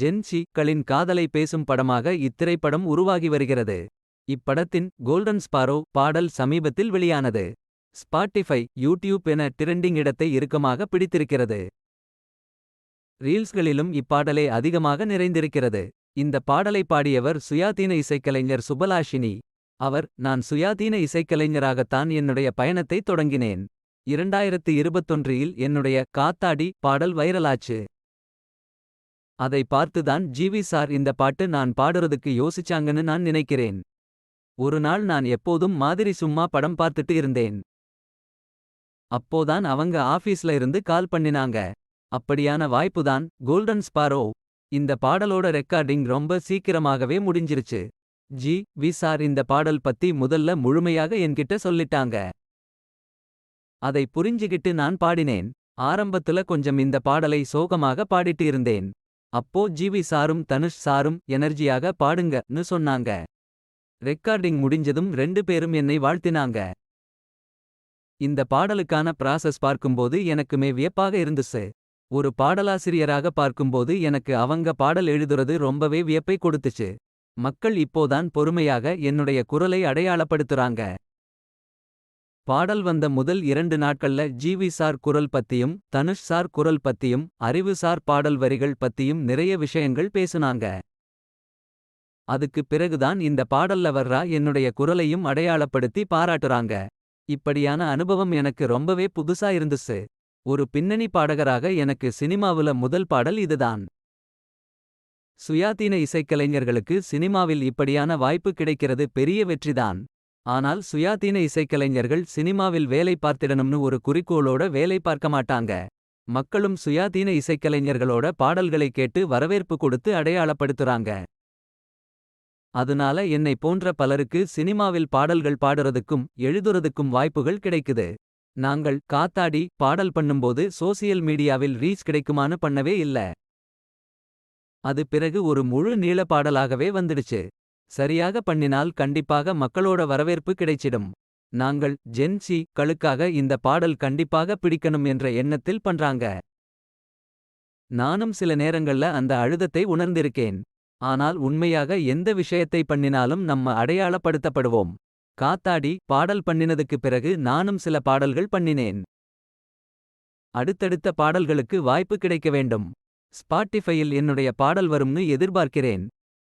Gen Z களின் காதலை பேசும் படமாக இத்திரைப்படம் உருவாகி வருகிறது. இப்படத்தின் கோல்டன் ஸ்பாரோ பாடல் சமீபத்தில் வெளியானது. ஸ்பாட்டிஃபை யூடியூப் என டிரெண்டிங் இடத்தை இறுக்கமாக பிடித்திருக்கிறது. ரீல்ஸ்களிலும் இப்பாடலே அதிகமாக நிறைந்திருக்கிறது. இந்த பாடலை பாடியவர் சுயாதீன இசைக்கலைஞர் சுபலாஷினி. அவர் நான் சுயாதீன இசைக்கலைஞராகத்தான் என்னுடைய பயணத்தை தொடங்கினேன். 2021 இல் என்னுடைய காத்தாடி பாடல் வைரலாச்சு. அதை பார்த்துதான் ஜிவி சார் இந்த பாட்டு நான் பாடுறதுக்கு யோசிச்சாங்கன்னு நான் நினைக்கிறேன். ஒரு நாள் நான் எப்போதும் மாதிரி சும்மா படம் பார்த்துட்டு இருந்தேன். அப்போதான் அவங்க ஆபீஸ்ல இருந்து கால் பண்ணினாங்க. அப்படியான வாய்ப்புதான் கோல்டன் ஸ்பாரோ. இந்த பாடலோட ரெக்கார்டிங் ரொம்ப சீக்கிரமாகவே முடிஞ்சிருச்சு. ஜி வி சார் இந்த பாடல் பத்தி முதல்ல முழுமையாக என்கிட்ட சொல்லிட்டாங்க. அதை புரிஞ்சுகிட்டு நான் பாடினேன். ஆரம்பத்துல கொஞ்சம் இந்த பாடலை சோகமாக பாடிட்டு இருந்தேன். அப்போ ஜிவி சாரும் தனுஷ் சாரும் எனர்ஜியாக பாடுங்க.னு சொன்னாங்க. ரெக்கார்டிங் முடிஞ்சதும் ரெண்டு பேரும் என்னை வாழ்த்தினாங்க. இந்த பாடலுக்கான ப்ராசஸ் பார்க்கும்போது எனக்குமே வியப்பாக இருந்துச்சு. ஒரு பாடலாசிரியராக பார்க்கும்போது எனக்கு அவங்க பாடல் எழுதுறது ரொம்பவே வியப்பை கொடுத்துச்சு. மக்கள் இப்போதான் பொறுமையாக என்னுடைய குரலை அடையாளப்படுத்துறாங்க. பாடல் வந்த முதல் இரண்டு நாட்கள்ல ஜிவி சார் குரல் பத்தியும் தனுஷ் சார் குரல் பத்தியும் அறிவு சார் பாடல் வரிகள் பத்தியும் நிறைய விஷயங்கள் பேசுனாங்க. அதுக்கு பிறகுதான் இந்த பாடல்ல வர்றா என்னுடைய குரலையும் அடையாளப்படுத்தி பாராட்டுறாங்க. இப்படியான அனுபவம் எனக்கு ரொம்பவே புதுசா இருந்துச்சு. ஒரு பின்னணி பாடகராக எனக்கு சினிமாவுல முதல் பாடல் இதுதான். சுயாதீன இசைக்கலைஞர்களுக்கு சினிமாவில் இப்படியான வாய்ப்பு கிடைக்கிறது பெரிய வெற்றிதான். ஆனால் சுயாதீன இசைக்கலைஞர்கள் சினிமாவில் வேலை பார்த்திடணும்னு ஒரு குறிக்கோளோட வேலை பார்க்க மாட்டாங்க. மக்களும் சுயாதீன இசைக்கலைஞர்களோட பாடல்களை கேட்டு வரவேற்பு கொடுத்து அடையாளப்படுத்துறாங்க. அதனால என்னை போன்ற பலருக்கு சினிமாவில் பாடல்கள் பாடுறதுக்கும் எழுதுறதுக்கும் வாய்ப்புகள் கிடைக்குது. நாங்கள் காத்தாடி பாடல் பண்ணும்போது சோசியல் மீடியாவில் ரீச் கிடைக்குமான்னு பண்ணவே இல்ல. அது பிறகு ஒரு முழு நீள பாடலாகவே வந்துடுச்சு. சரியாக பண்ணினால் கண்டிப்பாக மக்களோட வரவேற்பு கிடைச்சிடும். நாங்கள் ஜென்சி களுக்காக இந்த பாடல் கண்டிப்பாக பிடிக்கணும் என்ற எண்ணத்தில் பண்றாங்க. நானும் சில நேரங்கள்ல அந்த அழுதத்தை உணர்ந்திருக்கேன். ஆனால் உண்மையாக எந்த விஷயத்தை பண்ணினாலும் நம்ம அடையாளப்படுத்தப்படுவோம். காத்தாடி பாடல் பண்ணினதுக்கு பிறகு நானும் சில பாடல்கள் பண்ணினேன். அடுத்தடுத்த பாடல்களுக்கு வாய்ப்பு கிடைக்க வேண்டும். ஸ்பாட்டிஃபையில் என்னுடைய பாடல் வரும்னு எதிர்பார்க்கிறேன்.